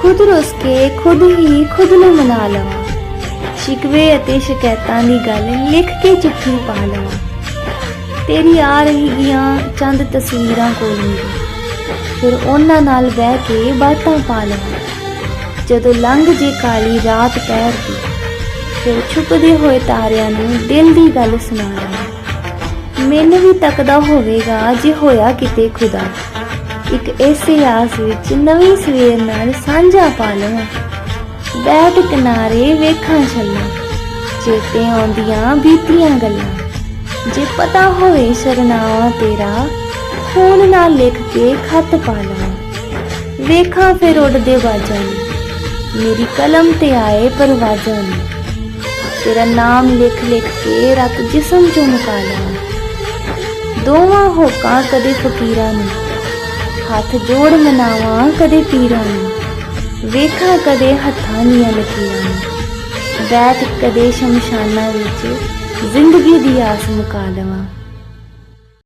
ਖੁਦ ਰੁੱਸ ਕੇ ਖੁਦ ਹੀ ਖੁਦ ਨੂੰ ਮਨਾ ਲਵਾਂ। ਸ਼ਿਕਵੇ ਅਤੇ ਸ਼ਿਕਾਇਤਾਂ ਦੀ ਗੱਲ ਲਿਖ ਕੇ ਚਿੱਠੀ ਪਾ ਲਵਾਂ। ਤੇਰੀ ਆ ਰਹੀਆਂ ਚੰਦ ਤਸਵੀਰਾਂ ਕੋਲ ਫਿਰ ਉਹਨਾਂ ਨਾਲ ਬਹਿ ਕੇ ਬਾਤਾਂ ਪਾ ਲਵਾਂ। ਜਦੋਂ ਲੰਘ ਜੇ ਕਾਲੀ ਰਾਤ ਪਹਿਰ ਦੀ, ਫਿਰ ਛੁਪਦੇ ਹੋਏ ਤਾਰਿਆਂ ਨੂੰ ਦਿਲ ਦੀ ਗੱਲ ਸੁਣਾ ਲਵਾਂ। ਮੈਨੂੰ ਵੀ ਤੱਕਦਾ ਹੋਵੇਗਾ ਜੇ ਹੋਇਆ ਕਿਤੇ ਖੁਦਾ। ਇੱਕ ਐਸੇ ਆਸ ਵਿੱਚ ਨਵੀਂ ਸਵੇਰ ਨਾਲ ਸਾਂਝਾ ਪਾ ਲਵਾਂ। ਬੈਠ ਕਿਨਾਰੇ ਵੇਖਾਂ ਛੱਲਾਂ, ਚੇਤੇ ਆਉਂਦੀਆਂ ਬੀਤੀਆਂ ਗੱਲਾਂ। ਜੇ ਪਤਾ ਹੋਵੇ ਸਰਨਾਵਾ ਤੇਰਾ, ਖੂਨ ਨਾਲ ਲਿਖ ਕੇ ਖੱਤ ਪਾ ਲਵਾਂ। ਵੇਖਾਂ ਫਿਰ ਉੱਡਦੇ ਬਾਜਾਂ ਨੂੰ, ਮੇਰੀ ਕਲਮ ਤੇ ਆਏ ਪਰਵਾਜ਼ਾਂ ਨੂੰ। ਤੇਰਾ ਨਾਮ ਲਿਖ ਲਿਖ ਕੇ ਰੱਤ ਜਿਸਮ ਚੋਂ ਮੁਕਾ ਲਵਾਂ। ਦੋਵਾਂ ਹੋਕਾਂ ਕਦੇ ਫਕੀਰਾਂ ਨੂੰ ਹੱਥ ਜੋੜ ਮਨਾਵਾਂ ਕਦੇ ਪੀਰਾਂ ਨੂੰ। ਵੇਖਾਂ ਕਦੇ ਹੱਥਾਂ ਦੀਆਂ ਲਕੀਰਾਂ ਨੂੰ। ਬੈਠ ਕਦੇ ਸ਼ਮਸ਼ਾਨਾਂ ਵਿੱਚ ਜ਼ਿੰਦਗੀ ਦੀ ਆਸ ਮੁਕਾ ਲਵਾਂ